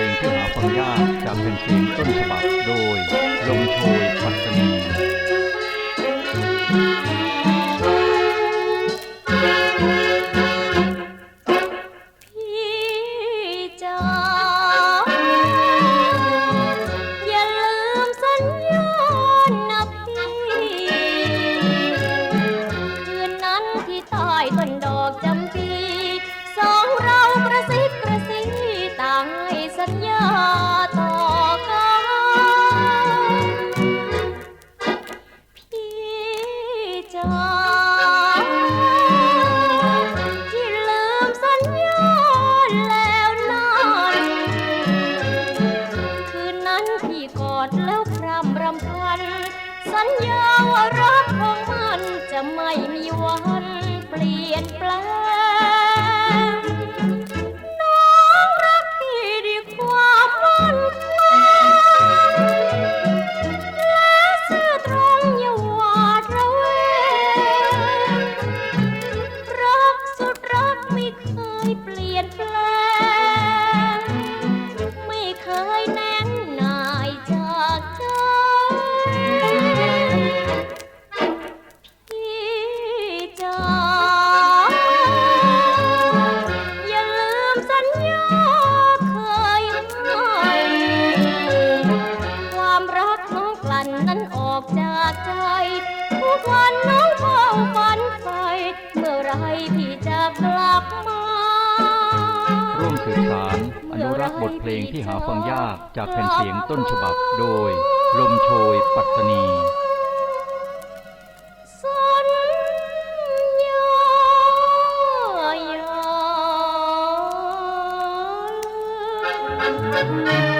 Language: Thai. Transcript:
ลงที่หาฟังยากจากเป็นเพลงต้นฉบับโดยลมโชยพัฒนี ร่ำรำพัน สัญญาว่ารักของมันจะไม่มีวันเปลี่ยนแปลง ใจ ทุกวันน้องเฝ้าฝันไฟเมื่อไรพี่จะกลับมา ร่วมสืบสารอนุรักษ์บทเพลงที่หาฟังยากจากแผ่นเสียงต้นฉบับโดย ลมโชยปัตตานีสัญญาอย่าลืม